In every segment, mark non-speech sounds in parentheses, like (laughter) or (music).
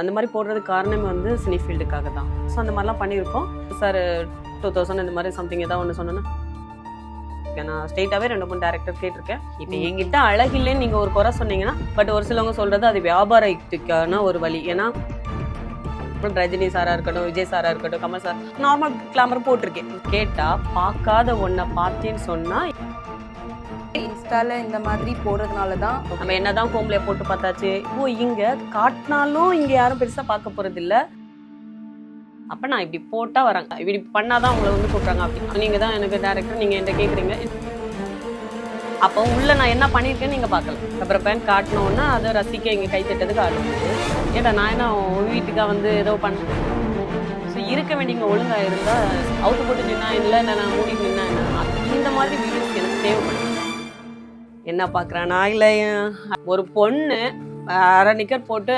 அந்த மாதிரி போடுறதுக்கு காரணமே வந்து சினி ஃபீல்டுக்காக தான். ஸோ அந்த மாதிரிலாம் பண்ணியிருக்கோம். சார் டூ தௌசண்ட் இந்த மாதிரி சம்திங் ஏதாவது ஒன்று சொன்னேன்னா நான் ஸ்ட்ரெயிட்டாகவே ரெண்டு மூணு டேரக்டர் கேட்டிருக்கேன். இப்போ என்கிட்ட அழகில்லைன்னு நீங்கள் ஒரு குறை சொன்னீங்கன்னா பட் ஒரு சிலவங்க சொல்கிறது அது வியாபாரத்துக்கான ஒரு வழி. ஏன்னா ரஜினி சாரா இருக்கட்டும் விஜய் சாரா இருக்கட்டும் கமல் சார் நார்மல் கிளாமர் போட்டிருக்கேன். கேட்டா பார்க்காத ஒன்றை பார்த்தேன்னு சொன்னா இன்ஸ்டால இந்த மாதிரி போடுறதுனால தான் நம்ம என்னதான் ஹோம்ல போட்டு பார்த்தாச்சு. ஓ இங்க காட்டினாலும் இங்க யாரும் பெருசா பார்க்க போறது இல்ல அப்ப நான் இப்படி போட்டா வராங்க இப்படி பண்ணாதான் உங்களை வந்து கூப்பிடுறாங்க அப்படின்னு. நீங்க தான் எனக்கு டேரக்டர் நீங்க என்கிட்ட கேக்குறீங்க. அப்போ உள்ள நான் என்ன பண்ணியிருக்கேன்னு நீங்க பார்க்கல அப்புறம் பேன் காட்டினோன்னா அதை ரசிக்க இங்க கை தட்டதுக்கு ஆள் ஏடா நான் என்ன வீட்டுக்காக வீட்டுக்கா வந்து ஏதோ பண்ண ஸோ இருக்க வேண்டியங்க ஒழுங்கா இருந்தா அவுத்து போட்டு நின்னா இல்லை நான் மூடி நின்னா என்ன? இந்த மாதிரி வீடியோஸ் எனக்கு தேவைப்படுது என்ன பார்க்குறானா இல்லை ஒரு பொண்ணு அரை நிக்கர் போட்டு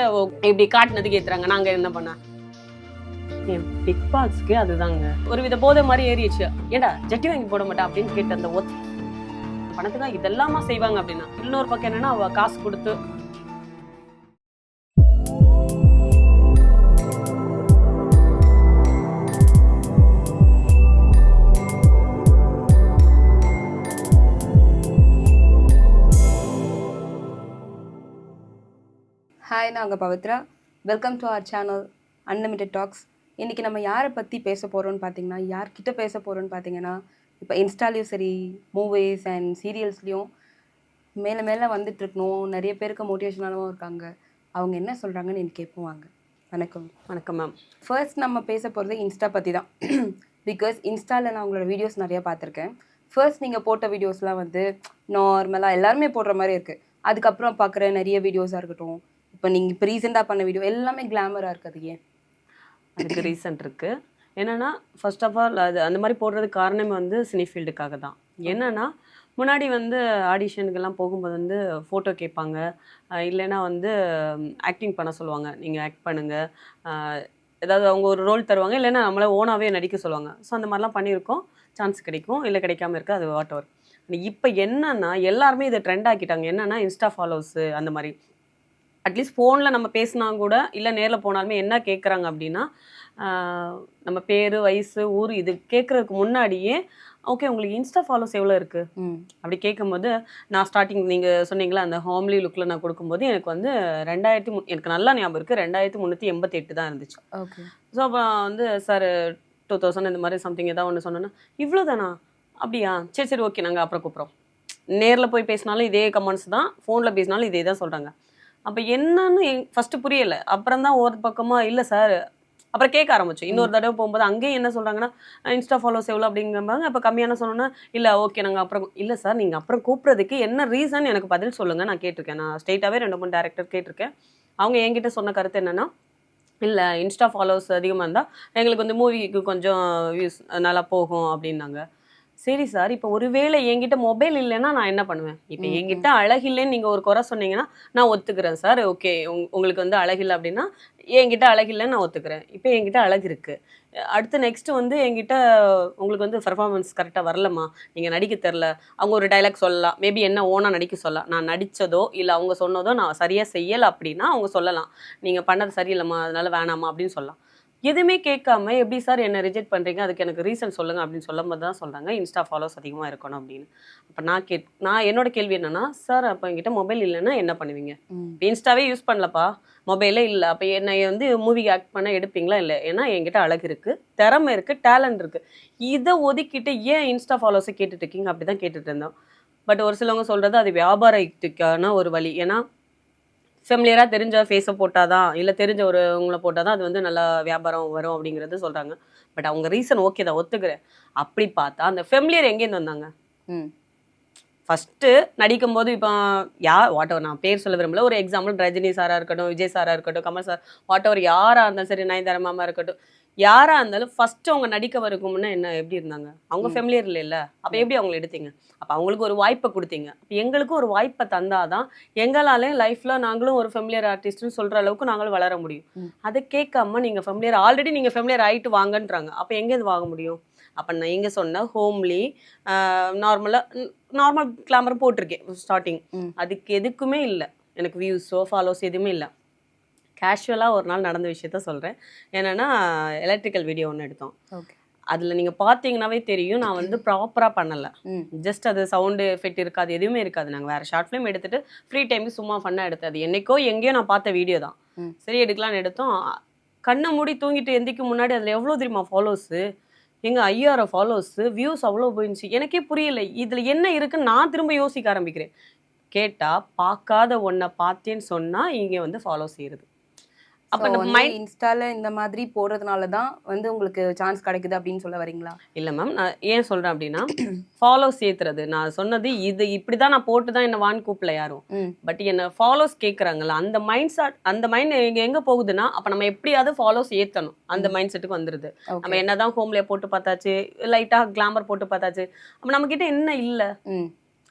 இப்படி காட்டினதுக்கு ஏத்துறாங்க. நாங்க என்ன பண்ண? பிக் பாஸ்க்கு அதுதாங்க. ஒரு வித போதை மாதிரி ஏறிடுச்சு. ஏடா ஜட்டி வாங்கி போட மாட்டா அப்படின்னு கேட்ட அந்த ஒத் பணத்துக்கு தான் இதெல்லாமா செய்வாங்க அப்படின்னா. இன்னொரு பக்கம் என்னன்னா அவ காசு கொடுத்து ஹாய் நாங்கள் Pavithra. Welcome to our channel unlimited talks இன்றைக்கி நம்ம யாரை பற்றி பேச போகிறோம்னு பார்த்தீங்கன்னா யார்கிட்ட பேச போகிறோம்னு பார்த்தீங்கன்னா இப்போ இன்ஸ்டாலையும் சரி மூவிஸ் அண்ட் சீரியல்ஸ்லேயும் மேலே மேலே வந்துட்டு இருக்கணும். நிறைய பேருக்கு மோட்டிவேஷனாகவும் இருக்காங்க. அவங்க என்ன சொல்கிறாங்கன்னு எனக்கு கேட்போம் வாங்க. வணக்கம். வணக்கம் மேம் ஃபர்ஸ்ட் நம்ம பேச போகிறது இன்ஸ்டா பற்றி தான். (clears throat) பிகாஸ் இன்ஸ்டாவில் நான் உங்களோட வீடியோஸ் நிறைய பார்த்துருக்கேன் ஃபர்ஸ்ட் நீங்கள் போட்ட வீடியோஸ்லாம் வந்து நார்மலாக எல்லாருமே போடுற மாதிரி இருக்குது அதுக்கப்புறம் பார்க்குற நிறைய வீடியோஸாக இருக்கட்டும் இப்போ நீங்கள் இப்போ ரீசெண்டாக பண்ண வீடியோ எல்லாமே கிளாமராக இருக்குது ஏன்? அதுக்கு ரீசன் இருக்குது என்னென்னா ஃபர்ஸ்ட் ஆஃப் ஆல் அது அந்த மாதிரி போடுறதுக்கு காரணமே வந்து சினி ஃபீல்டுக்காக தான். என்னென்னா முன்னாடி வந்து ஆடிஷனுக்கெல்லாம் போகும்போது வந்து ஃபோட்டோ கேட்பாங்க. இல்லைன்னா வந்து ஆக்டிங் பண்ண சொல்லுவாங்க. நீங்கள் ஆக்ட் பண்ணுங்கள் ஏதாவது அவங்க ஒரு ரோல் தருவாங்க. இல்லைன்னா நம்மளை ஓனாகவே நடிக்க சொல்லுவாங்க. ஸோ அந்த மாதிரிலாம் பண்ணியிருக்கோம். சான்ஸ் கிடைக்கும். இல்லை கிடைக்காம இருக்குது. அது வாட் எவர் இப்போ என்னன்னா எல்லாருமே இதை ட்ரெண்ட் ஆக்கிட்டாங்க. என்னன்னா இன்ஸ்டா ஃபாலோவர்ஸு அந்த மாதிரி. அட்லீஸ்ட் ஃபோனில் நம்ம பேசினா கூட இல்லை நேரில் போனாலுமே என்ன கேட்குறாங்க அப்படின்னா நம்ம பேர் வயசு ஊர் இது கேட்குறதுக்கு முன்னாடியே ஓகே உங்களுக்கு இன்ஸ்டா ஃபாலோஸ் எவ்வளோ இருக்குது அப்படி கேட்கும்போது நான் ஸ்டார்டிங் நீங்கள் சொன்னீங்களா அந்த ஹோம்லி லுக்கில் நான் கொடுக்கும்போது எனக்கு வந்து ரெண்டாயிரத்தி மு எனக்கு நல்லா ஞாபகம் இருக்குது ரெண்டாயிரத்தி முந்நூற்றி எண்பத்தி எட்டு தான் இருந்துச்சு. ஓகே. ஸோ அப்போ வந்து சார் டூ தௌசண்ட் இந்த மாதிரி சம்திங் ஏதாவது ஒன்று சொன்னோன்னா இவ்வளோ தானா அப்படியா. சரி சரி ஓகே நாங்கள் அப்புறம் கூப்பிட்றோம். நேரில் போய் பேசினாலும் இதே கமெண்ட்ஸ் தான் ஃபோனில் பேசினாலும் இதே தான் சொல்கிறாங்க அப்போ என்னன்னு ஃபர்ஸ்ட் புரியலை. அப்புறம் தான் ஒரு பக்கமாக இல்லை சார் அப்புறம் கேட்க ஆரம்பிச்சோம். இன்னொரு தடவை போகும்போது அங்கேயும் என்ன சொல்கிறாங்கன்னா இன்ஸ்டா ஃபாலோஸ் எவ்வளோ அப்படிங்கிறாங்க அப்போ கம்மியான சொன்னோன்னா இல்லை ஓகே நாங்கள் அப்புறம் இல்லை சார் நீங்கள் அப்புறம் கூப்பிட்றதுக்கு என்ன ரீசன் எனக்கு பதில் சொல்லுங்கள் நான் கேட்டிருக்கேன். நான் ஸ்ட்ரெயிட்டாகவே ரெண்டு மூணு டேரக்டர் கேட்டிருக்கேன். அவங்க என்கிட்ட சொன்ன கருத்து என்னென்னா இல்லை இன்ஸ்டா ஃபாலோவர்ஸ் அதிகமாக இருந்தால் எங்களுக்கு வந்து மூவிக்கு கொஞ்சம் வியூஸ் நல்லா போகும் அப்படின்னாங்க. சரி சார் இப்போ ஒருவேளை என்கிட்ட மொபைல் இல்லைன்னா நான் என்ன பண்ணுவேன்? இப்போ என்கிட்ட அழகில்லைன்னு நீங்கள் ஒரு குறை சொன்னீங்கன்னா நான் ஒத்துக்கிறேன் சார். ஓகே உங்களுக்கு வந்து அழகில்லை அப்படின்னா என்கிட்ட அழகில்லைன்னு நான் ஒத்துக்கிறேன். இப்போ என்கிட்ட அழகு இருக்கு. அடுத்து நெக்ஸ்ட் வந்து என்கிட்ட உங்களுக்கு வந்து பர்ஃபார்மன்ஸ் கரெக்டாக வரலம்மா. நீங்கள் நடிக்க தெரில அவங்க ஒரு டைலாக் சொல்லலாம். மேபி என்ன ஓனா நடிக்க சொல்லலாம் நான் நடித்ததோ இல்லை அவங்க சொன்னதோ நான் சரியாக செய்யலை அப்படின்னா அவங்க சொல்லலாம். நீங்கள் பண்ணது சரியில்லைம்மா அதனால வேணாமா அப்படின்னு சொல்லலாம். எதுவுமே கேட்காம எப்படி சார் என்ன ரிஜெக்ட் பண்ணுறீங்க அதுக்கு எனக்கு ரீசன் சொல்லுங்க அப்படின்னு சொல்லும் போது தான் சொல்கிறாங்க இன்ஸ்டா ஃபாலோஸ் அதிகமாக இருக்கணும் அப்படின்னு. அப்போ நான் கேட் நான் என்னோட கேள்வி என்னன்னா சார் அப்போ என்கிட்ட மொபைல் இல்லைன்னா என்ன பண்ணுவீங்க? இன்ஸ்டாவே யூஸ் பண்ணலப்பா. மொபைலே இல்லை. அப்போ என்னை வந்து மூவிக்கு ஆக்ட் பண்ண எடுப்பீங்களா இல்லை? ஏன்னா என்கிட்ட அழகு இருக்குது திறமை இருக்குது டேலண்ட் இருக்குது இதை ஒதுக்கிட்டு ஏன் இன்ஸ்டா ஃபாலோஸை கேட்டுட்டு இருக்கீங்க? அப்படி தான் கேட்டுட்டு இருந்தோம். பட் ஒரு சிலவங்க சொல்கிறது அது வியாபாரத்துக்கான ஒரு வழி. ஏன்னா ஃபெமிலியராக தெரிஞ்ச ஃபேஸை போட்டால் தான் இல்லை தெரிஞ்ச ஒரு உங்களை போட்டால் தான் அது வந்து நல்லா வியாபாரம் வரும் அப்படிங்கிறது சொல்கிறாங்க பட் அவங்க ரீசன் ஓகே தான் ஒத்துக்கிறேன். அப்படி பார்த்தா அந்த ஃபெமிலியர் எங்கேருந்து வந்தாங்க? ம். ஃபஸ்ட்டு நடிக்கும்போது இப்போ யா வாட் எவர் நான் பேர் சொல்ல விரும்பல. ஒரு எக்ஸாம்பிள் ரஜினி சாரா இருக்கட்டும் விஜய் சாரா இருக்கட்டும் கமல் சார் வாட் எவர் யாராக இருந்தாலும் சரி நயன்தாரா மாமா இருக்கட்டும். யாராக இருந்தாலும் ஃபஸ்ட்டு அவங்க நடிக்க வரதுக்கு முன்னே என்ன எப்படி இருந்தாங்க? அவங்க. ஃபெமிலியர் இல்லைல்ல? அப்போ எப்படி அவங்களை எடுத்தீங்க? அப்போ அவங்களுக்கு ஒரு வாய்ப்பை கொடுத்தீங்க. அப்போ எங்களுக்கும் ஒரு வாய்ப்பை தந்தாதான் எங்களாலையும் லைஃப்பில் நாங்களும் ஒரு ஃபெமிலியர் ஆர்டிஸ்ட்னு சொல்கிற அளவுக்கு நாங்களும் வளர முடியும். அதை கேட்காம நீங்கள் ஃபெமிலியர் ஆல்ரெடி நீங்கள் ஃபெமிலியர் ஆகிட்டு வாங்கன்றாங்க. அப்போ எங்கேருந்து வாங்க முடியும்? அப்போ நான் இங்கே சொன்ன ஹோம்லி நார்மலாக நார்மல் கிளாமர் போட்டிருக்கேன் ஸ்டார்டிங். அதுக்கு எதுக்குமே இல்லை. எனக்கு வியூஸோ ஃபாலோஸ் எதுவுமே இல்லை. கேஷுவலாக ஒரு நாள் நடந்த விஷயத்த சொல்கிறேன் என்னென்னா எலக்ட்ரிக்கல் வீடியோ ஒன்று எடுத்தோம். ஓகே அதில் நீங்கள் பார்த்தீங்கன்னாவே தெரியும் நான் வந்து ப்ராப்பராக பண்ணலை. ஜஸ்ட் அது சவுண்டு எஃபெக்ட் இருக்காது எதுவுமே இருக்காது. நாங்கள் வேறு ஷார்ட் ஃபிலிம் எடுத்துட்டு ஃப்ரீ டைமுக்கு சும்மா ஃபன்னாக எடுத்தது. அது என்னைக்கோ எங்கேயோ நான் பார்த்த வீடியோ தான். சரி எடுக்கலாம்னு எடுத்தோம். கண்ணை மூடி தூங்கிட்டு எந்திக்கு முன்னாடி அதில் எவ்வளோ தெரியுமா ஃபாலோஸு எங்க ஐயாயிரம் ஃபாலோவர்ஸ் வியூஸ் அவ்வளோ போயிருந்துச்சு எனக்கே புரியல. இதில் என்ன இருக்குன்னு நான் திரும்ப யோசிக்க ஆரம்பிக்கிறேன். கேட்டால் பார்க்காத ஒன்றை பார்த்தேன்னு சொன்னால் இங்கே வந்து ஃபாலோ செய்யுது அப்போ நம்ம மைண்ட் இன்ஸ்டால இந்த மாதிரி போடுறதுனால தான் வந்து உங்களுக்கு சான்ஸ் கிடைக்குது அப்படின்னு சொல்ல வரீங்களா? இல்லை மேம் நான் ஏன் சொல்கிறேன் அப்படின்னா (clears throat) ஃபாலோ சேர்த்துறது நான் சொன்னது இது இப்படி தான் நான் போட்டு தான் என்ன வான் கூப்பிடல யாரும். பட் என்ன ஃபாலோஸ் கேட்குறாங்கல்ல அந்த மைண்ட் செட் அந்த மைண்ட் எங்க எங்க போகுதுன்னா அப்போ நம்ம எப்படியாவது ஃபாலோஸ் ஏற்றணும் அந்த மைண்ட் செட்டுக்கு வந்துருது. நம்ம என்னதான் ஹோம்ல போட்டு பார்த்தாச்சு லைட்டாக கிளாமர் போட்டு பார்த்தாச்சு அப்போ நம்மக்கிட்ட என்ன இல்லை?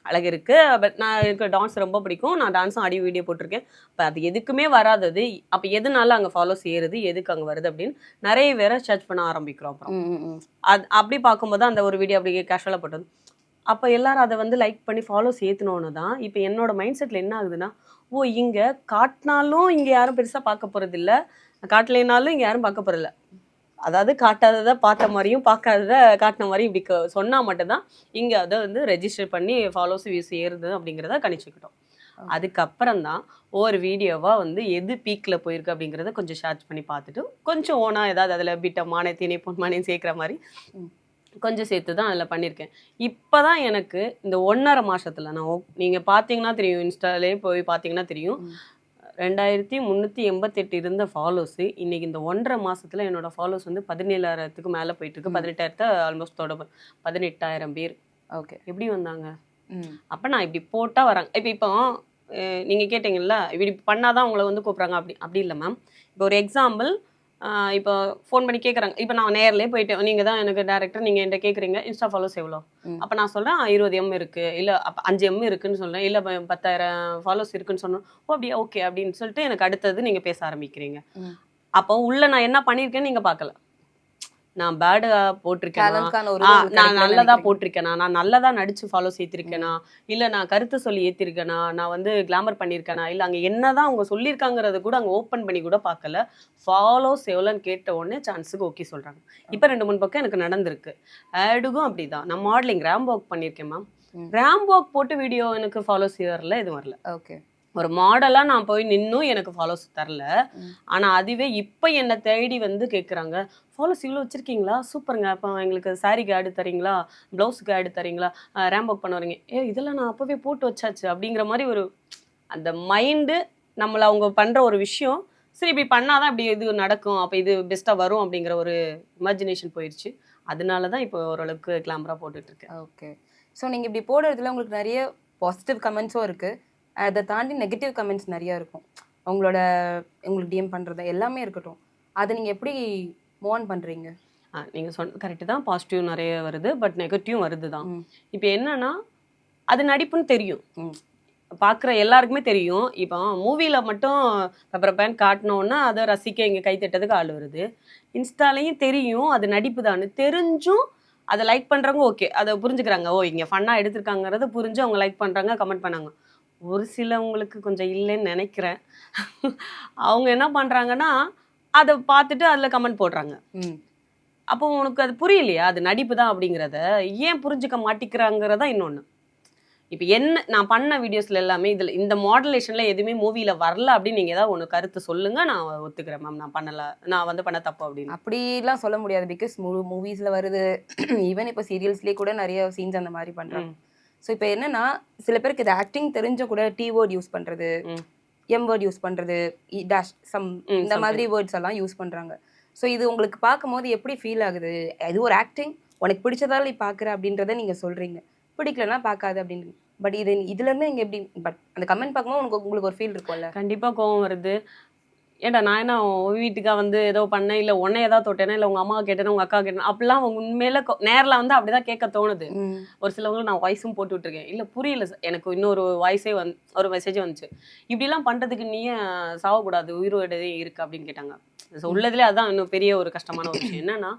அழகு இருக்கு பட் நான் எனக்கு டான்ஸ் ரொம்ப பிடிக்கும். நான் டான்ஸும் ஆடியோ வீடியோ போட்டிருக்கேன். இப்போ அது எதுக்குமே வராதது அப்போ எதனால அங்கே ஃபாலோஸ் ஏறுது எதுக்கு அங்கே வருது? அப்படின்னு நிறைய பேரை சர்ச் பண்ண ஆரம்பிக்கிறோம் அப்புறம். அது அப்படி பார்க்கும்போது அந்த ஒரு வீடியோ அப்படி கேஷுவலாக போட்டது. அப்போ எல்லாரும் அதை வந்து லைக் பண்ணி ஃபாலோ சேர்த்துனோன்னு தான் இப்போ என்னோட மைண்ட் செட்டில் என்ன ஆகுதுன்னா ஓ இங்கே காட்டினாலும் இங்கே யாரும் பெருசாக பார்க்க போகிறது இல்லை காட்டலைனாலும் இங்கே யாரும் பார்க்க போகிறதில்ல அதாவது காட்டாததை பார்த்த மாதிரியும் பார்க்காததை காட்டின மாதிரி இப்படி க- சொன்னா மட்டும்தான் இங்கே அதை வந்து ரெஜிஸ்டர் பண்ணி ஃபாலோஸ் வியூஸ் ஏறுது அப்படிங்கிறத கணிச்சுக்கிட்டோம் அதுக்கப்புறம் தான் ஒவ்வொரு வீடியோவாக வந்து எது பீக்கில் போயிருக்கு அப்படிங்கிறத கொஞ்சம் ஷார்ட் பண்ணி பார்த்துட்டு கொஞ்சம் ஓனாக ஏதாவது அதில் பிட்ட மானை தீனி பொன்மானையும் சேர்க்குற மாதிரி. கொஞ்சம் சேர்த்து தான் அதில் பண்ணியிருக்கேன் இப்போ தான் எனக்கு இந்த ஒன்றரை மாசத்துல நான் நீங்கள் பார்த்தீங்கன்னா தெரியும் இன்ஸ்டாலே போய் பார்த்தீங்கன்னா தெரியும். ரெண்டாயிரத்தி முந்நூற்றி எண்பத்தெட்டு இருந்த ஃபாலோஸு இன்னைக்கு இந்த ஒன்றரை மாசத்துல என்னோட ஃபாலோஸ் வந்து பதினேழாயிரத்துக்கு மேலே போயிட்டு இருக்கு ம். பதினெட்டாயிரத்தை ஆல்மோஸ்ட் தொட பதினெட்டாயிரம் பேர். ஓகே. எப்படி வந்தாங்க? அப்போ நான் இப்படி போட்டால் வராங்க. இப்போ இப்போ அஹ், நீங்க கேட்டீங்கல்ல இப்படி பண்ணாதான் உங்களை வந்து கூப்பிட்றாங்க. அப்படி அப்படி இல்லை மேம் இப்போ ஒரு எக்ஸாம்பிள் இப்போ ஃபோன் பண்ணி கேட்குறாங்க இப்போ நான் நேர்லயே போயிட்டேன். நீங்கள் தான் எனக்கு டேரக்டர் நீங்கள் என்கிட்ட கேட்குறீங்க இன்ஸ்டா ஃபாலோஸ் எவ்வளோ. அப்போ நான் சொல்கிறேன் இருபது எம் இருக்குது இல்லை அப்போ அஞ்சு எம் இருக்குன்னு சொல்கிறேன் இல்லை பத்தாயிரம் ஃபாலோஸ் இருக்குன்னு சொன்னோம். ஓ அப்படியா? ஓகே அப்படின்னு சொல்லிட்டு எனக்கு அடுத்தது நீங்கள் பேச ஆரம்பிக்கிறீங்க. அப்போ உள்ள நான் என்ன பண்ணியிருக்கேன்னு நீங்கள் பார்க்கல. நான் பேடா போட்டிருக்கேன்? நான் நல்லதா. போட்டிருக்கேனா? நான் நல்லதா நடிச்சு ஃபாலோஸ் ஏத்திருக்கேனா இல்ல நான் கருத்து சொல்லி ஏத்திருக்கேனா? நான் வந்து கிளாமர் பண்ணிருக்கேனா? இல்ல அங்க என்னதான் அவங்க சொல்லியிருக்காங்கறத கூட அங்க ஓப்பன் பண்ணி கூட பார்க்கல. ஃபாலோஸ் எவ்வளோன்னு கேட்ட உடனே சான்ஸுக்கு ஓகே சொல்றாங்க. இப்போ ரெண்டு மூணு பக்கம் எனக்கு நடந்திருக்கு. ஆடுக்கும் அப்படிதான். நான் மாடலிங் ரேம் ஒர்க் பண்ணியிருக்கேன் மேம் ம். ரேம் ஒர்க் போட்டு வீடியோ எனக்கு ஃபாலோஸ் வரல எதுவும் வரல. ஓகே ஒரு மாடலா நான் போய் நின்னும் எனக்கு ஃபாலோஸ் தரல. ம். ஆனா அதுவே இப்போ என்னை தேடி வந்து கேக்குறாங்க. ஃபாலோஸ் இவ்வளோ வச்சிருக்கீங்களா? சூப்பருங்க. அப்போ எங்களுக்கு சாரிக்கு ஆடு தரீங்களா? ப்ளவுஸுக்கு ஆடு தரீங்களா? ரேம் ஒர்க் பண்ண வரீங்க ஏ இதெல்லாம் நான் அப்போவே போட்டு வச்சாச்சு. அப்படிங்கிற மாதிரி ஒரு அந்த மைண்டு நம்மளை அவங்க பண்ற ஒரு விஷயம். சரி இப்படி பண்ணாதான் இப்படி இது நடக்கும். அப்போ இது பெஸ்ட்டாக வரும் அப்படிங்கிற ஒரு இமேஜினேஷன் போயிடுச்சு அதனால தான் இப்போ ஓரளவுக்கு கிளாமரா போட்டுட்டு இருக்கேன். ஓகே ஸோ நீங்கள் இப்படி போடுறதுல உங்களுக்கு நிறைய பாசிட்டிவ் கமெண்ட்ஸும் இருக்குது அதை தாண்டி நெகட்டிவ் கமெண்ட்ஸ் நிறைய இருக்கும். உங்களோட உங்களுக்கு டிஎம் பண்ணுறது எல்லாமே இருக்கட்டும். அதை நீங்கள் எப்படி மூவ் ஆன் பண்ணுறீங்க ஆ, நீங்க சொன்ன கரெக்டு தான். பாசிட்டிவ் நிறைய வருது பட் நெகட்டிவ் வருது தான். இப்போ என்னன்னா அது நடிப்புன்னு தெரியும். ம். பார்க்குற எல்லாருக்குமே தெரியும். இப்போ மூவியில் மட்டும் பெப்பர் பேன் காட்டினோன்னா அதை ரசிக்க இங்கே கை தட்டதுக்கு ஆள் வருது. இன்ஸ்டாலையும் தெரியும் அது நடிப்பு தான் தெரிஞ்சும் அதை லைக் பண்ணுறவங்க ஓகே அதை புரிஞ்சுக்கிறாங்க. ஓ இங்கே ஃபன்னாக எடுத்திருக்காங்கிறத புரிஞ்சு அவங்க லைக் பண்ணுறாங்க கமெண்ட் பண்ணாங்க. ஒரு சிலவங்களுக்கு கொஞ்சம் இல்லைன்னு நினைக்கிறேன். அவங்க என்ன பண்ணுறாங்கன்னா அதை பார்த்துட்டு அதில் கமெண்ட் போடுறாங்க. ம். அப்போ உனக்கு அது புரியலையா? அது நடிப்பு தான் அப்படிங்கிறத. ஏன் புரிஞ்சுக்க மாட்டிக்கிறாங்கிறதா இன்னொன்று இப்போ என்ன நான் பண்ண வீடியோஸ்ல எல்லாமே இதில் இந்த மாடுலேஷனில் எதுவுமே மூவியில் வரல அப்படின்னு நீங்கள் ஏதாவது ஒன்று கருத்து சொல்லுங்க. நான் ஒத்துக்கிறேன் மேம் நான் பண்ணலை நான் வந்து பண்ண தப்பு அப்படின்னு. அப்படிலாம் சொல்ல முடியாது பிகாஸ் மூவிஸில் வருது. ஈவன் இப்போ சீரியல்ஸ்லேயே கூட நிறைய சீன்ஸ் அந்த மாதிரி பண்ணுறாங்க ம். ஸோ இப்போ என்னன்னா சில பேருக்கு இது ஆக்டிங் தெரிஞ்ச கூட டி வேர்ட் யூஸ் பண்ணுறது. எம் வேர்ட் யூஸ் பண்ணுறது டேஷ் சம் இந்த மாதிரி. வேர்ட்ஸ் எல்லாம் யூஸ் பண்ணுறாங்க ஸோ இது உங்களுக்கு பார்க்கும்போது எப்படி ஃபீல் ஆகுது? இது ஒரு ஆக்டிங் உனக்கு பிடிச்சதால நீ பார்க்குற அப்படின்றத நீங்கள் சொல்கிறீங்க பிடிக்கலன்னா பார்க்காது அப்படின்னு. பட் இது இதுலேருந்து நீங்கள் எப்படி பட் அந்த கமெண்ட் பார்க்கும்போது உங்களுக்கு உங்களுக்கு ஒரு ஃபீல் இருக்கும்ல? கண்டிப்பாக கோவம் வருது. ஏன்டா நான் என்ன உன் வீட்டுக்கா வந்து ஏதோ பண்ணேன்? இல்லை உன்னை ஏதாவது தொட்டேனா? இல்லை உங்கள் அம்மா கேட்டேனா? உங்கள் அக்கா கேட்டேனா? அப்படிலாம் உண்மையில கொ- நேர்ல வந்து அப்படிதான் கேட்க தோணுது. ஒரு சிலவங்களுக்கு நான் வாய்ஸும் போட்டு விட்டுருக்கேன். இல்லை புரியல. எனக்கு இன்னொரு வாய்ஸே வந் ஒரு மெசேஜ் வந்துச்சு. இப்படிலாம் பண்ணுறதுக்கு நீ ஏன் சாவக்கூடாது? உயிரோடதே இருக்கு அப்படின்னு கேட்டாங்க. ஸோ உள்ளதுலேயே அதான் இன்னும் பெரிய ஒரு கஷ்டமான ஒரு விஷயம். என்னன்னா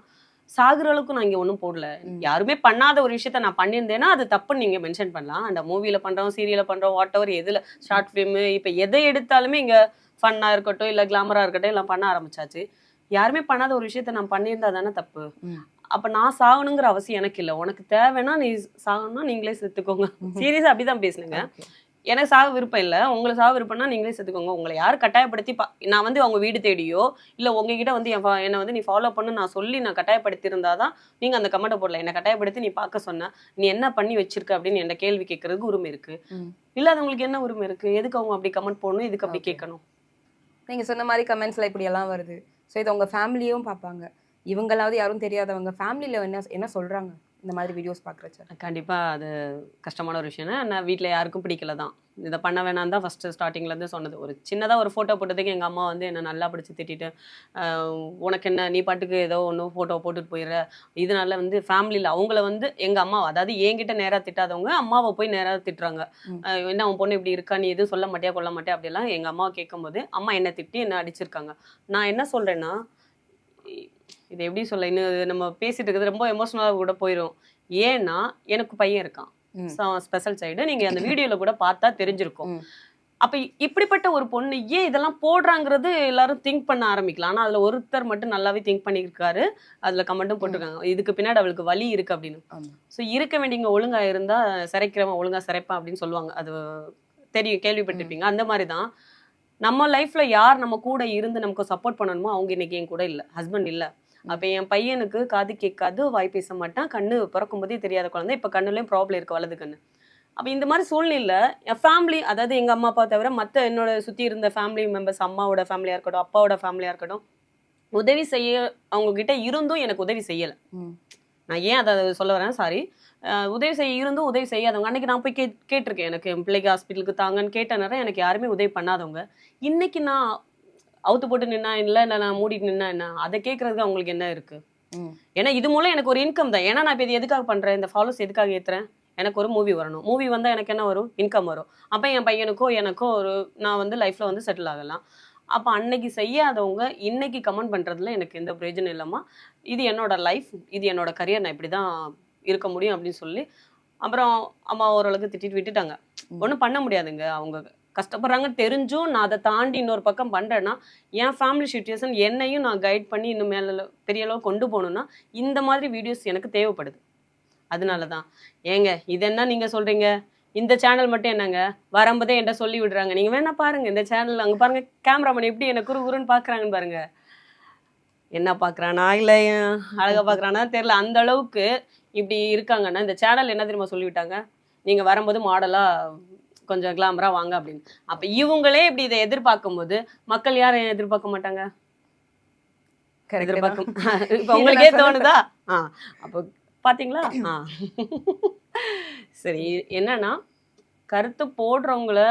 சாகுற அளவுக்கு நான் இங்க ஒன்றும் போடல. யாருமே பண்ணாத ஒரு விஷயத்த நான் பண்ணியிருந்தேன்னா அது தப்புன்னு நீங்க மென்ஷன் பண்ணலாம். அந்த மூவில பண்றோம் சீரியல்ல பண்றோம் வாட் எவர் எதுல ஷார்ட் ஃபிலிம் இப்ப எதை எடுத்தாலுமே இங்க ஃபன்னா இருக்கட்டும் இல்ல கிளாமரா இருக்கட்டும் எல்லாம் பண்ண ஆரம்பிச்சாச்சு. யாருமே பண்ணாத ஒரு விஷயத்த நான் பண்ணியிருந்தா தானே தப்பு. அப்ப நான் சாகணுங்கிற அவசியம் எனக்கு இல்ல. உனக்கு தேவைன்னா நீ சாகணும்னா நீங்களே செத்துக்கோங்க. சீரியஸா அப்படிதான் பேசுனுங்க. எனக்கு சாக விருப்பம் இல்ல. உங்களுக்கு சாக விருப்பம்னா நீங்களே செத்துக்கோங்க. உங்களை யார் கட்டாயப்படுத்தி பா- நான் வந்து அவங்க வீடு தேடியோ இல்ல உங்ககிட்ட வந்து என் என்னை வந்து நீ ஃபாலோ பண்ணு நான் சொல்லி நான் கட்டாயப்படுத்தி இருந்தாதான் நீங்க அந்த கமெண்ட்டை போடல. என்னை கட்டாயப்படுத்தி நீ பார்க்க சொன்ன. நீ என்ன பண்ணி வச்சிருக்க அப்படின்னு என்ன கேள்வி கேட்கறதுக்கு உரிமை இருக்கு. ம். இல்லாதவங்களுக்கு என்ன உரிமை இருக்கு? எதுக்கு அவங்க அப்படி கமெண்ட் போடணும்? எதுக்கு அப்படி. கேட்கணும்? நீங்கள் சொன்ன மாதிரி கமெண்ட்ஸில் இப்படி எல்லாம் வருது. ஸோ இதை உங்கள் ஃபேமிலியும் பார்ப்பாங்க. இவங்களாவது யாரும் தெரியாதவங்க. ஃபேமிலியில் என்ன என்ன சொல்கிறாங்க இந்த மாதிரி வீடியோஸ் பார்க்குறச்ச கண்டிப்பா அது கஷ்டமான ஒரு விஷயம் நான் வீட்டில் யாருக்கும் பிடிக்கல தான் இதை பண்ண வேணாம் தான் ஃபர்ஸ்ட் ஸ்டார்டிங்ல இருந்து சொன்னது. ஒரு சின்னதா ஒரு ஃபோட்டோ போட்டதுக்கு எங்க அம்மா வந்து என்ன நல்லா பிடிச்சி திட்டிட்டு உனக்கு என்ன? நீ பாட்டுக்கு ஏதோ ஒன்று ஃபோட்டோ போட்டுட்டு போயிடுற. இதனால வந்து ஃபேமிலியில் அவங்கள வந்து எங்க அம்மா அதாவது என்கிட்ட நேரா திட்டாதவங்க அம்மாவை போய் நேரா திட்டுறாங்க. என்ன உன் பொண்ணு இப்படி இருக்கா? நீ எதுவும் சொல்ல மாட்டியா? கொள்ள மாட்டியா? அப்படிலாம் எங்க அம்மாவை கேட்கும்போது அம்மா என்ன திட்டி என்ன அடிச்சிருக்காங்க. நான் என்ன சொல்றேன்னா இ- இது எப்படி சொல்ல இன்னும் நம்ம பேசிட்டு இருக்கிறது ரொம்ப எமோஷனலாக கூட போயிடும் ஏன்னா எனக்கு பையன் இருக்கான். ஸ்பெஷல் சைடு நீங்க அந்த வீடியோல கூட பார்த்தா தெரிஞ்சிருக்கும். அப்ப இப்படிப்பட்ட ஒரு பொண்ணு ஏன் இதெல்லாம் போடுறாங்கிறது எல்லாரும் திங்க் பண்ண ஆரம்பிக்கலாம். ஆனா அதுல ஒருத்தர் மட்டும் நல்லாவே திங்க் பண்ணியிருக்காரு. அதுல கமெண்ட்டும் போட்டிருக்காங்க. இதுக்கு பின்னாடி அவளுக்கு வலி இருக்கு அப்படின்னு. ஸோ இருக்க வேண்டியவங்க ஒழுங்கா இருந்தா சிறைக்கிறவன் ஒழுங்கா சிறைப்பான் அப்படின்னு சொல்லுவாங்க. அது தெரியும் கேள்விப்பட்டிருப்பீங்க. அந்த மாதிரி தான் நம்ம லைஃப்ல யார் நம்ம கூட இருந்து நமக்கு சப்போர்ட் பண்ணணுமோ அவங்க இன்னைக்கு என் கூட இல்ல. ஹஸ்பண்ட் இல்ல. அப்ப என் பையனுக்கு காது கேட்காது வாய் பேச மாட்டான் கண்ணு பிறக்கும் போதே தெரியாத குழந்தை. இப்ப கண்ணுலயும் ப்ராப்ளம் இருக்கு வலது கண்ணு. அப்ப இந்த மாதிரி சூழ்நிலையில என் ஃபேமிலி அதாவது எங்க அம்மா அப்பா தவிர மத்த என்னோட சுத்தி இருந்த ஃபேமிலி மெம்பர்ஸ் அம்மாவோட ஃபேமிலியா இருக்கட்டும் அப்பாவோட ஃபேமிலியா இருக்கட்டும் உதவி செய்ய அவங்க கிட்ட இருந்தும் எனக்கு உதவி செய்யல. நான் ஏன் அதை சொல்ல வரேன்? சாரி உதவி செய்ய இருந்தும் உதவி செய்யாதவங்க. அன்னைக்கு நான் போய் கே கேட்டிருக்கேன். எனக்கு என் பிள்ளைக்கு ஹாஸ்பிட்டலுக்கு தாங்கன்னு கேட்ட நேரம் எனக்கு யாருமே உதவி பண்ணாதவங்க. இன்னைக்கு நான் அவுத்து போட்டு நின்னா இல்லை இல்லை நான் மூடிட்டு நின்னா என்ன? அதை கேட்கறதுக்கு அவங்களுக்கு என்ன இருக்கு. ஏன்னா இது மூலம் எனக்கு ஒரு இன்கம் தான். ஏன்னா நான் இப்போ இது எதுக்காக பண்றேன்? இந்த ஃபாலோஸ் எதுக்காக ஏத்துறேன்? எனக்கு ஒரு மூவி வரணும். மூவி வந்தா எனக்கு என்ன வரும்? இன்கம் வரும். அப்போ என் பையனுக்கோ எனக்கோ ஒரு நான் வந்து லைஃப்ல வந்து செட்டில் ஆகலாம். அப்போ அன்னைக்கு செய்யாதவங்க இன்னைக்கு கமெண்ட் பண்றதுல எனக்கு எந்த பிரயோஜனம் இல்லாம இது என்னோட லைஃப் இது என்னோட கரியர் நான் இப்படி தான் இருக்க முடியும் அப்படின்னு சொல்லி அப்புறம் அம்மா ஓரளவுக்கு திட்டிட்டு விட்டுட்டாங்க. ஒன்றும் பண்ண முடியாதுங்க அவங்க. கஷ்டப்படுறாங்க தெரிஞ்சும் நான் அதை தாண்டி இன்னொரு பக்கம் பண்ணுறேன்னா என் ஃபேமிலி சுச்சுவேஷன் என்னையும் நான் கைட் பண்ணி இன்னும் மேலே பெரிய அளவு கொண்டு போகணுன்னா இந்த மாதிரி வீடியோஸ் எனக்கு தேவைப்படுது. அதனால தான் ஏங்க இது என்ன நீங்கள் சொல்கிறீங்க இந்த சேனல் மட்டும் என்னங்க? வரும்போதே என்கிட்ட சொல்லி விடுறாங்க. நீங்கள் வேணா பாருங்கள் இந்த சேனல் அங்கே பாருங்கள் கேமராமேன் எப்படி என்ன குறு குருன்னு பார்க்குறாங்கன்னு பாருங்கள் என்ன பார்க்குறானா இல்லை அழகாக பார்க்குறானா தெரில அந்த அளவுக்கு இப்படி இருக்காங்கன்னா இந்த சேனல் என்ன தெரியுமா சொல்லிவிட்டாங்க? நீங்கள் வரும்போது மாடலாக கொஞ்சம் கிளாமரா வாங்க அப்படின்னு. அப்ப இவங்களே இப்படி இதை எதிர்பார்க்கும் போது மக்கள் யாரும் எதிர்பார்க்க மாட்டாங்க. எதிர்பார்க்கும். (laughs) இப்ப உங்களுக்கே தோணுதா? ஆ அப்போ பாத்தீங்களா? ஆ. சரி என்னன்னா கருத்து போடுறவங்கள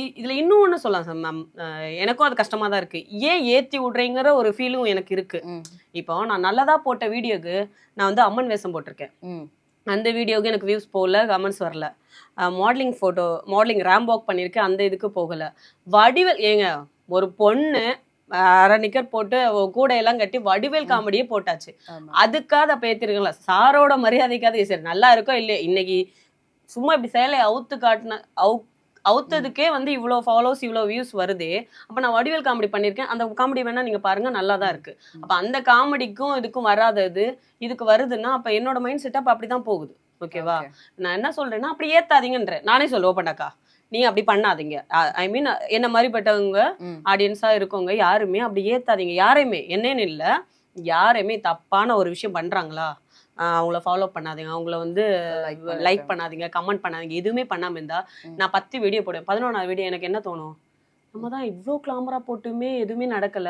இதுல இன்னும் ஒண்ணு சொல்லலாம் சார் மேம் எனக்கும் அது கஷ்டமா தான் இருக்கு. ஏன் ஏத்தி விடுறீங்கிற ஒரு ஃபீலும் எனக்கு இருக்கு. இப்போ நான் நல்லதா போட்ட வீடியோக்கு நான் வந்து அம்மன் வேஷம் போட்டிருக்கேன். அந்த வீடியோக்கு எனக்கு வியூஸ் போகல கமெண்ட்ஸ் வரல. Modeling photo modeling ramp walk பண்ணியிருக்கேன் அந்த இதுக்கு போகல. வடிவேல் ஏங்க ஒரு பொண்ணு அரை நிக்கர் போட்டு கூடையெல்லாம் கட்டி வடிவேல் காமெடியே போட்டாச்சு. அதுக்காக அப்ப ஏத்திருக்கீங்களா சாரோட மரியாதைக்காக சரி நல்லா இருக்கோ இல்லையா இன்னைக்கு சும்மா இப்படி சேலை அவுத்து காட்டின அவு அவுத்ததுக்கே வந்து இவ்வளோ ஃபாலோஸ் இவ்வளோ வியூஸ் வருதே. அப்போ நான் வடிவேல் காமெடி பண்ணியிருக்கேன். அந்த காமெடி வேணா நீங்க பாருங்க நல்லா தான் இருக்கு. அப்போ அந்த காமெடிக்கும் இதுக்கும் வராதது இதுக்கு வருதுன்னா அப்போ என்னோட மைண்ட் செட்டப் அப்படிதான் போகுது. ஓகேவா. நான் என்ன சொல்றேன்னா அப்படி ஏத்தாதீங்கன்ற. நானே சொல்லுவோம் பண்ணாக்கா நீங்க அப்படி பண்ணாதீங்க. ஐ மீன் என்ன மாதிரிப்பட்டவங்க. ஆடியன்ஸா இருக்கவங்க யாருமே அப்படி ஏத்தாதீங்க. யாரையுமே என்னன்னு இல்ல. யாரையுமே தப்பான ஒரு விஷயம் பண்றாங்களா? அவங்கள ஃபாலோ பண்ணாதீங்க. அவங்கள வந்து. லைக் பண்ணாதீங்க. கமெண்ட் பண்ணாதீங்க எதுவுமே பண்ணாம இருந்தா. நான் பத்து வீடியோ போடுவேன். பதினொன்றாவது வீடியோ எனக்கு என்ன தோணும்? நம்ம தான் இவ்வளோ கிளாமரா போட்டுமே எதுவுமே நடக்கல.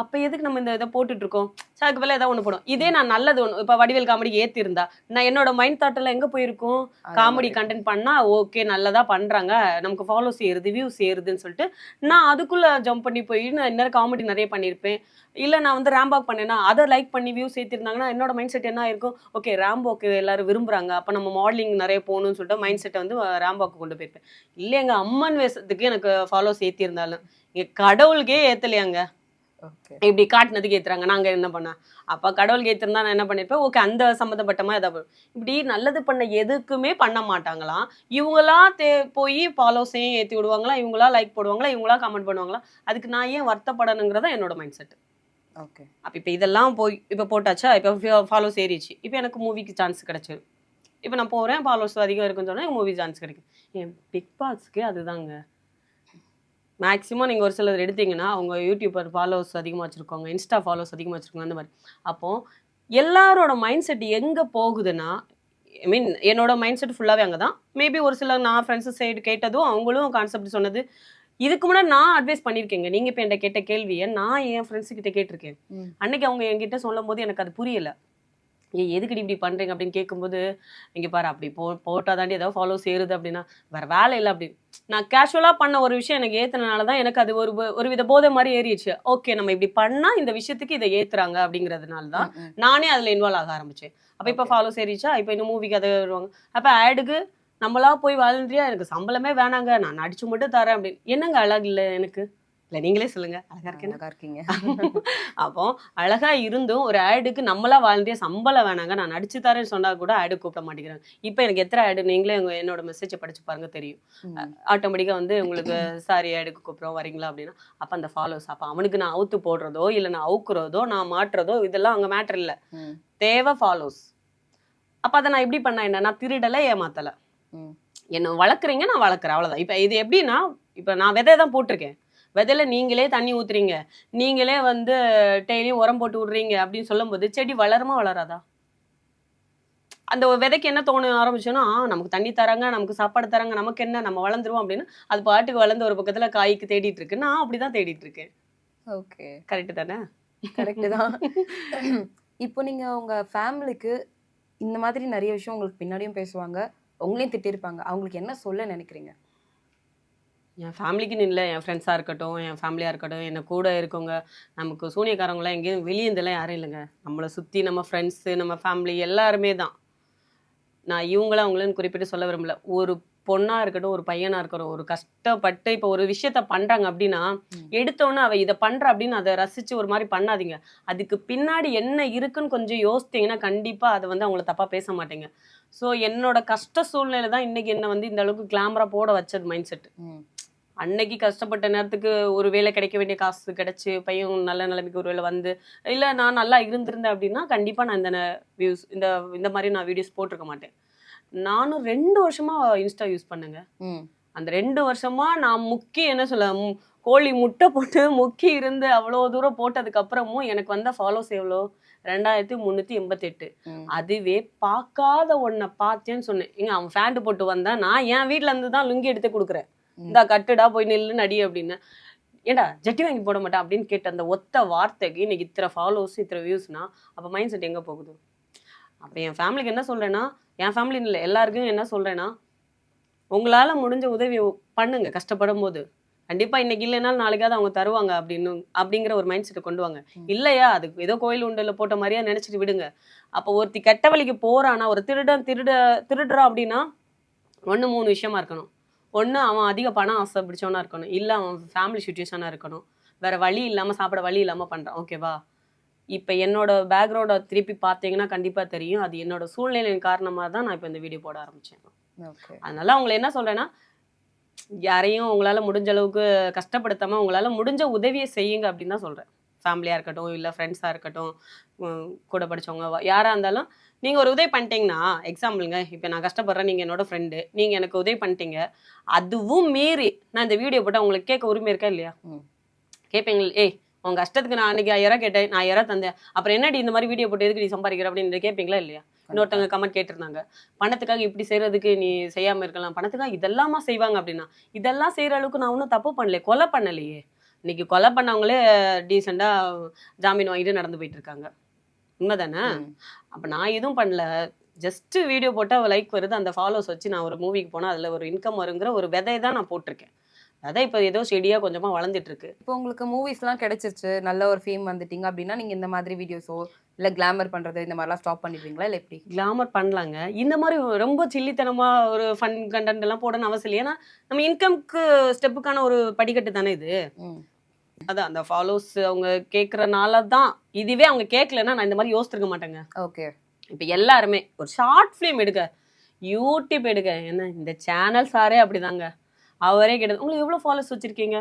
அப்ப எதுக்கு நம்ம இந்த இதை போட்டுட்டு இருக்கோம்? சரி, அதுக்கு பதிலா ஏதாவது ஒண்ணு போடும் இதே நான் நல்லது ஒண்ணு இப்ப வடிவேல் காமெடி ஏத்தி இருந்தா நான் என்னோட மைண்ட் தாட்டில் எங்க போயிருக்கும்? காமெடி. கண்டென்ட் பண்ணா ஓகே நல்லதா பண்றாங்க. நமக்கு ஃபாலோ சேருது வியூ சேருதுன்னு சொல்லிட்டு நான் அதுக்குள்ள ஜம்ப் பண்ணி போய் நான் இன்னும் காமெடி நிறைய பண்ணியிருப்பேன். இல்ல நான் வந்து ரேம்பாக் பண்ணேன்னா அதை லைக் பண்ணி வியூ சேர்த்திருந்தாங்கன்னா என்னோட மைண்ட் செட் என்ன ஆயிருக்கும்? ஓகே ரேம்பாக் எல்லாரும் விரும்புறாங்க. அப்ப நம்ம மாடலிங் நிறைய போகணும்னு சொல்லிட்டு மைண்ட் செட்டை வந்து ரேம்பாக்கு கொண்டு போயிருப்பேன். இல்லைங்க அம்மன் வேஷத்துக்கு எனக்கு ஃபாலோ சேர்த்திருந்தாலும் இங்க கடவுளுக்கே ஏத்தலையாங்க. ஓகே. இப்படி காட்டினதுக்கு ஏத்துறாங்க. நாங்க என்ன பண்ண அப்ப கடவுளுக்கு ஏத்துறதா நான் என்ன பண்ணிருப்பேன்? ஓகே அந்த சம்மந்தப்பட்டமா ஏதாவது இப்படி நல்லது பண்ண எதுக்குமே பண்ண மாட்டாங்களாம். இவங்களா தே போய் ஃபாலோஸையும் ஏத்தி விடுவாங்களா? இவங்களா லைக் போடுவாங்களா? இவங்களா கமெண்ட் பண்ணுவாங்களா? அதுக்கு நான் ஏன் வருத்தப்படணுங்கிறதா என்னோட மைண்ட் செட் ஓகே. அப்ப இப்ப இதெல்லாம் போய் இப்ப போட்டாச்சா? இப்ப ஃபாலோஸ் ஏறிச்சு இப்ப எனக்கு மூவிக்கு சான்ஸ் கிடைச்சது இப்ப நான் போறேன் ஃபாலோஸ் அதிகம் இருக்குன்னு சொன்னா மூவி சான்ஸ் கிடைக்கும். என் பிக் பாஸ்க்கே அதுதாங்க. மேக்ஸிமம் நீங்கள் ஒரு சிலர் எடுத்தீங்கன்னா அவங்க யூடியூபர் ஃபாலோவர்ஸ் அதிகமாக வச்சுருக்கோங்க இன்ஸ்டா ஃபாலோவர்ஸ் அதிகமாக வச்சுருக்கோங்க அந்த மாதிரி. அப்போது எல்லாரோட மைண்ட் செட் எங்கே போகுதுன்னா ஐ மீன் என்னோட மைண்ட் செட் ஃபுல்லாகவே அங்கே தான் மேபி ஒரு சில நான் ஃப்ரெண்ட்ஸு சைடு கேட்டதும் அவங்களும் கான்செப்ட் சொன்னது. இதுக்கு முன்னாடி நான் அட்வைஸ் பண்ணியிருக்கேங்க. நீங்கள் இப்போ என்கிட்ட கேட்ட கேள்வியை நான் என் ஃப்ரெண்ட்ஸ் கிட்ட கேட்டிருக்கேன். அன்னைக்கு அவங்க என்கிட்ட சொல்லும் போது எனக்கு அது புரியல. ஏன் எதுக்குடி இப்படி பண்றீங்க அப்படின்னு கேட்கும்போது இங்க பாரு அப்படி போ போட்டாதாண்டி ஏதாவது ஃபாலோ சேருது அப்படின்னா வேற வேலை இல்லை அப்படி. நான் கேஷுவலா பண்ண ஒரு விஷயம் எனக்கு ஏத்துனனால தான் எனக்கு அது ஒரு ஒரு வித போதை மாதிரி ஏறிடுச்சு. ஓகே நம்ம இப்படி பண்ணா இந்த விஷயத்துக்கு இதை ஏத்துறாங்க அப்படிங்கிறதுனால தான். நானே அதுல இன்வால்வ் ஆக ஆரம்பிச்சேன். அப்ப இப்ப. ஃபாலோ சேரிச்சா இப்ப இந்த மூவிக்கு அதை வருவாங்க. அப்ப ஆடுக்கு நம்மளா போய் வாலண்டியா எனக்கு சம்பளமே வேணாங்க. நான் நடிச்சு மட்டும் தரேன் அப்படின்னு என்னங்க அழகு இல்லை எனக்கு? இல்ல நீங்களே சொல்லுங்க. அழகா இருக்கேன் அழகா இருக்கீங்க. (laughs) அப்போ அழகா இருந்தும் ஒரு ஆடுக்கு நம்மளா வாழ்ந்தே சம்பளம் வேணாங்க. நான் நடிச்சு தரேன்னு சொன்னா கூட ஆடு கூப்பிட மாட்டேங்கிறாங்க. இப்போ எனக்கு எத்தனை ஆடு? நீங்களே உங்க என்னோட மெசேஜை படிச்சு பாருங்க தெரியும். ஆட்டோமேட்டிக்கா வந்து உங்களுக்கு சாரி ஆடுக்கு கூப்பிடுறோம் வரீங்களா அப்படின்னா அப்ப அந்த ஃபாலோஸ் அப்ப அவனுக்கு நான் அவுத்து போடுறதோ இல்ல நான் அவுக்குறதோ நான் மாட்டுறதோ இதெல்லாம் அங்க மேட்டர் இல்ல. தேவை ஃபாலோஸ் அப்ப அதை நான் எப்படி பண்ண என்ன? நான் திருடல ஏமாத்தல. என்ன வளர்க்குறீங்க நான் வளர்க்குறேன் அவ்வளவுதான். இப்ப இது எப்படின்னா இப்ப நான் விதை தான் போட்டிருக்கேன். விதையில நீங்களே தண்ணி ஊத்துறீங்க. நீங்களே வந்து டெய்லியும் உரம் போட்டு விடுறீங்க அப்படின்னு சொல்லும்போது செடி வளருமா வளராதா? அந்த விதைக்கு என்ன தோண ஆரம்பிச்சோன்னா நமக்கு தண்ணி தராங்க நமக்கு சாப்பாடு தராங்க நமக்கு என்ன நம்ம வளர்ந்துருவோம் அப்படின்னு அது பாட்டுக்கு வளர்ந்து ஒரு பக்கத்துல காய்க்கு தேடிட்டு இருக்கு. நான் அப்படிதான் தேடிட்டு இருக்கேன். ஓகே. கரெக்ட் தானே? கரெக்டு தான். (laughs) இப்போ நீங்க உங்க ஃபேமிலிக்கு இந்த மாதிரி நிறைய விஷயம் உங்களுக்கு பின்னாடியும் பேசுவாங்க உங்களையும் திட்டிருப்பாங்க. அவங்களுக்கு என்ன சொல்ல நினைக்கிறீங்க? என் ஃபேமிலிக்குன்னு இல்லை என் ஃப்ரெண்ட்ஸாக இருக்கட்டும் என் ஃபேமிலியாக இருக்கட்டும் என்ன கூட இருக்கவங்க நமக்கு சூனியக்காரங்களாம் எங்கேயும் வெளியே இருந்தெல்லாம் யாரும் இல்லைங்க. நம்மளை சுற்றி நம்ம ஃப்ரெண்ட்ஸு நம்ம ஃபேமிலி எல்லாருமே தான். நான் இவங்கள அவங்களன்னு குறிப்பிட்டு சொல்ல விரும்பல. ஒரு பொண்ணாக இருக்கட்டும் ஒரு பையனாக இருக்கட்டும் ஒரு கஷ்டப்பட்டு இப்போ ஒரு விஷயத்த பண்ணுறாங்க அப்படின்னா. எடுத்தோன்னே அவள் இதை பண்ணுற அப்படின்னு அதை ரசித்து ஒரு மாதிரி பண்ணாதீங்க. அதுக்கு பின்னாடி என்ன இருக்குன்னு கொஞ்சம் யோசித்தீங்கன்னா கண்டிப்பாக அதை வந்து அவங்கள தப்பாக பேச மாட்டீங்க. ஸோ என்னோட கஷ்ட சூழ்நிலை தான் இன்னைக்கு என்ன வந்து இந்த அளவுக்கு கிளாமராக போட வச்சது மைண்ட் செட் ம், அன்னைக்கு கஷ்டப்பட்ட நேரத்துக்கு ஒரு வேலை கிடைக்க வேண்டிய காசு கிடைச்சு பையன் நல்ல நிலைமைக்கு ஒரு வேலை வந்து இல்லை நான் நல்லா இருந்திருந்தேன் அப்படின்னா கண்டிப்பாக நான் இந்த வியூஸ் இந்த இந்த மாதிரி நான் வீடியோஸ் போட்டிருக்க மாட்டேன். நானும் ரெண்டு வருஷமா இன்ஸ்டா யூஸ் பண்ணுங்க. அந்த ரெண்டு வருஷமா நான் முக்கி என்ன சொல்ல கோழி முட்டை போட்டு முக்கி இருந்து அவ்வளோ தூரம் போட்டதுக்கு அப்புறமும் எனக்கு வந்த ஃபாலோஸ் எவ்வளோ? ரெண்டாயிரத்தி முந்நூற்றி எண்பத்தெட்டு. அதுவே பார்க்காத ஒன்றை பார்த்தேன்னு சொன்னேன். ஏங்க அவன் ஃபேண்ட் போட்டு வந்தா நான் என் வீட்ல இருந்து தான் லுங்கி எடுத்து கொடுக்குறேன். இந்தா கட்டுடா போய் நில்லு நடி அப்படின்னு. ஏண்டா ஜட்டி வாங்கி போட மாட்டேன் அப்படின்னு கேட்ட அந்த ஒத்த வார்த்தைக்கு இன்னைக்கு இத்தனை ஃபாலோஸ் இத்தனை வியூஸ்னா அப்போ மைண்ட் செட் எங்கே போகுது? அப்போ என் ஃபேமிலிக்கு என்ன சொல்றேன்னா என் ஃபேமிலி இல்லை எல்லாருக்கும் என்ன சொல்றேன்னா உங்களால முடிஞ்ச உதவி பண்ணுங்க கஷ்டப்படும் போது. கண்டிப்பா இன்னைக்கு இல்லைனாலும் நாளைக்காவது அவங்க தருவாங்க அப்படின்னு அப்படிங்கிற ஒரு மைண்ட் செட்டை கொண்டு வாங்க. இல்லையா அதுக்கு ஏதோ கோயில் உண்டல போட்ட மாதிரியா நினைச்சிட்டு விடுங்க. அப்போ ஒருத்தி கெட்ட வழிக்கு போறானா ஒரு திருடன் திருட திருடுறான் அப்படின்னா ஒண்ணு மூணு விஷயமா இருக்கணும். ஒண்ணு அவன் அதிக பணம் ஆசை பிடிச்சவனா இருக்கணும். இல்ல அவன் ஃபேமிலி சுச்சுவேஷனா இருக்கணும். வேற வழி இல்லாம சாப்பிட வழி இல்லாம பண்றான். ஓகேவா இப்ப என்னோட பேக்ரவுண்டை திருப்பி பார்த்தீங்கன்னா கண்டிப்பா தெரியும். அது என்னோட சூழ்நிலையின் காரணமா தான் நான் இப்ப இந்த வீடியோ போட ஆரம்பிச்சேன். ஓகே அதனால அவங்களை என்ன சொல்றேன்னா யாரையும் உங்களால முடிஞ்ச அளவுக்கு கஷ்டப்படுத்தாம உங்களால முடிஞ்ச உதவியை செய்யுங்க அப்படின்னு தான் சொல்றேன். ஃபேமிலியா இருக்கட்டும் இல்ல ஃப்ரெண்ட்ஸா இருக்கட்டும் கூட படிச்சவங்க வா- யாரா இருந்தாலும் நீங்க ஒரு உதவி பண்ணிட்டீங்கன்னா எக்ஸாம்பிளுங்க இப்போ நான் கஷ்டப்படுறேன் நீங்க என்னோட ஃப்ரெண்டு நீங்க எனக்கு உதவி பண்ணிட்டீங்க அதுவும் மீறி நான் இந்த வீடியோ போட்டா உங்களுக்கு கேட்க உரிமை இருக்கா இல்லையா? ம். கேட்பீங்க ஏய் உன் கஷ்டத்துக்கு நான் அன்னைக்கு ஐயாயிரம் கேட்டேன் நான் ஐயாயிரம் தந்தேன் அப்புறம் என்னடி இந்த மாதிரி வீடியோ போட்டு எதுக்கு நீ சம்பாதிக்கிற? அப்படின்னு கேட்பீங்களா இல்லையா? இன்னொருத்தவங்க கமெண்ட் கேட்டிருந்தாங்க பணத்துக்காக இப்படி செய்யறதுக்கு நீ செய்யாம இருக்கலாம் பணத்துக்காக இதெல்லாமா செய்வாங்க அப்படின்னா இதெல்லாம் செய்யற அளவுக்கு நான் ஒன்றும் தப்பு பண்ணலையே கொலை பண்ணலையே இன்னைக்கு கொலை பண்ணவங்களே டீசெண்டா ஜாமீன் வாங்கிட்டு நடந்து போயிட்டு இருக்காங்க. உண்மைதானே. அப்ப நான் எதுவும் பண்ணல. ஜஸ்ட் வீடியோ போட்டா லைக் வருது. அந்த ஃபாலோஸ் வச்சு நான் ஒரு மூவிக்கு போனா அதுல ஒரு இன்கம் வருங்கிற ஒரு விதையை தான் நான் போட்டிருக்கேன். விதை இப்போ ஏதோ செடியா கொஞ்சமா வளர்ந்துட்டு இருக்கு. இப்போ உங்களுக்கு மூவிஸ்லாம் கிடைச்சிருச்சு. நல்ல ஒரு ஃபேம் வந்துட்டீங்க அப்படின்னா நீங்க இந்த மாதிரி வீடியோஸோ இல்ல கிளாமர் பண்றது இந்த மாதிரிலாம் ஸ்டாப் பண்ணிடுவீங்களா? இல்ல எப்படி? கிளாமர் பண்ணலாங்க. இந்த மாதிரி ரொம்ப சில்லித்தனமா ஒரு ஃபன் கண்டென்ட் எல்லாம் போடணும்னு அவசியம் இல்லை. ஏன்னா நம்ம இன்கம்க்கு ஸ்டெப்புக்கான ஒரு படிக்கட்டு தானே இது. அதான் அந்த ஃபாலோஸ் அவங்க கேட்கறனால தான் இதுவே அவங்க கேட்கலன்னா நான் இந்த மாதிரி யோசிச்சிருக்க மாட்டேங்க. ஓகே. இப்போ எல்லாருமே ஒரு ஷார்ட் ஃபிலிம் எடுக்க யூடியூப் எடுக்க என்ன இந்த சேனல் சாரே அப்படிதாங்க. அவரே கேட்டது உங்களுக்கு எவ்வளோ ஃபாலோஸ் வச்சிருக்கீங்க?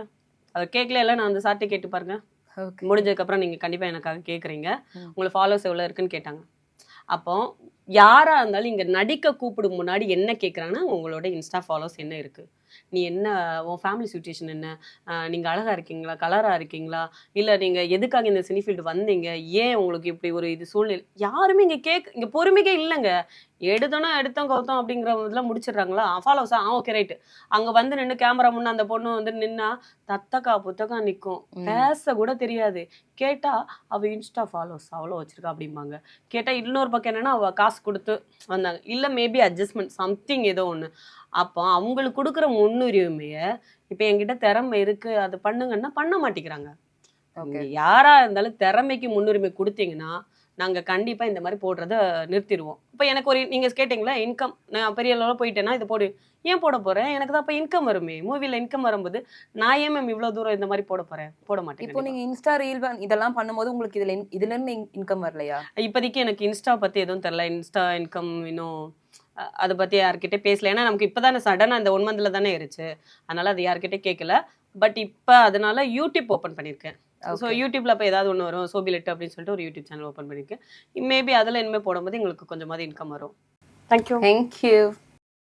அவர் கேட்கல இல்லை நான் அந்த சார்ட்டை கேட்டு பாருங்க. முடிஞ்சதுக்கப்புறம் நீங்கள் கண்டிப்பாக எனக்காக கேட்குறீங்க. உங்களுக்கு ஃபாலோஸ் எவ்வளோ இருக்குன்னு கேட்டாங்க. அப்போ யாராக இருந்தாலும் இங்கே நடிக்க கூப்பிடும் முன்னாடி என்ன கேட்குறாங்கன்னா உங்களோட இன்ஸ்டா ஃபாலோஸ் என்ன இருக்குது நீ என்ன உன் ஃபேமிலி சுச்சுவேஷன் என்ன? நீங்கள் அழகாக இருக்கீங்களா? கலராக இருக்கீங்களா? இல்லை நீங்கள் எதுக்காக இந்த சினி ஃபீல்டு வந்தீங்க? ஏன் உங்களுக்கு இப்படி ஒரு இது சூழ்நிலை? யாருமே இங்கே கேக் இங்கே பொறுமைக்கே இல்லைங்க. எடுத்தோன்னா எடுத்தோம் கவுத்தோம் அப்படிங்கிற இதெல்லாம் முடிச்சிடுறாங்களா? ஃபாலோஸா ஆ ஓகே ரைட்டு அங்கே வந்து நின்று கேமரா முன்ன அந்த பொண்ணு வந்து நின்னா தத்தக்கா புத்தக்கா நிற்கும் பேச கூட தெரியாது. கேட்டா அவ இன்ஸ்டா ஃபாலோஸ் அவ்வளோ வச்சிருக்கா அப்படிம்பாங்க. கேட்டா இன்னொரு பக்கம் என்னன்னா அவ காசு கொடுத்து வந்தாங்க. இல்ல மேபி அட்ஜஸ்ட்மெண்ட் சம்திங் ஏதோ ஒண்ணு. அப்போ அவங்களுக்கு கொடுக்குற முன்னுரிமைய இப்போ என்கிட்ட திறமை இருக்கு அது பண்ணுங்கன்னா பண்ண மாட்டேங்கிறாங்க. ஓகே. நீங்க யாரா இருந்தாலும் திறமைக்கு முன்னுரிமை கொடுத்தீங்கன்னா நாங்க கண்டிப்பா இந்த மாதிரி போடுறத நிறுத்திடுவோம். இப்போ எனக்கு ஒரு நீங்க கேட்டீங்களா இன்கம் நான் பெரிய லெவலில் போயிட்டேன்னா இது போடு. ஏன் போட போறேன்? எனக்கு தான் இப்போ இன்கம் வருமே. மூவில இன்கம் வரும்போது நான் ஏன் மேம் இவ்வளவு தூரம் இந்த மாதிரி போட போறேன்? போட மாட்டேன் இப்போ நீங்க இன்ஸ்டா ரீல் இதெல்லாம் பண்ணும்போது உங்களுக்கு இதுல இன்- இதுல இருந்து இன்கம் வரலையா? இப்போதைக்கு எனக்கு இன்ஸ்டா பத்தி எதுவும் தெரியல. இன்ஸ்டா இன்கம் இன்னும் அதை பத்தி யார்கிட்ட பேசல. ஏன்னா நமக்கு இப்பதானே சடனா இந்த ஒன் மந்த்ல தானே இருச்சு அதனால அது யார்கிட்ட கேட்கல பட் இப்போ அதனால யூடியூப் ஓப்பன் பண்ணியிருக்கேன் ஸோ யூடியூப்ல இப்போ ஏதாவது ஒன்று வரும். சோபிலெட் அப்படின்னு சொல்லிட்டு ஒரு யூடியூப் சேனல் ஓப்பன் பண்ணியிருக்கேன் மேபி அதில் இனிமேல் போடும்போது எங்களுக்கு கொஞ்சமாவது இன்கம் வரும். Thank you thank you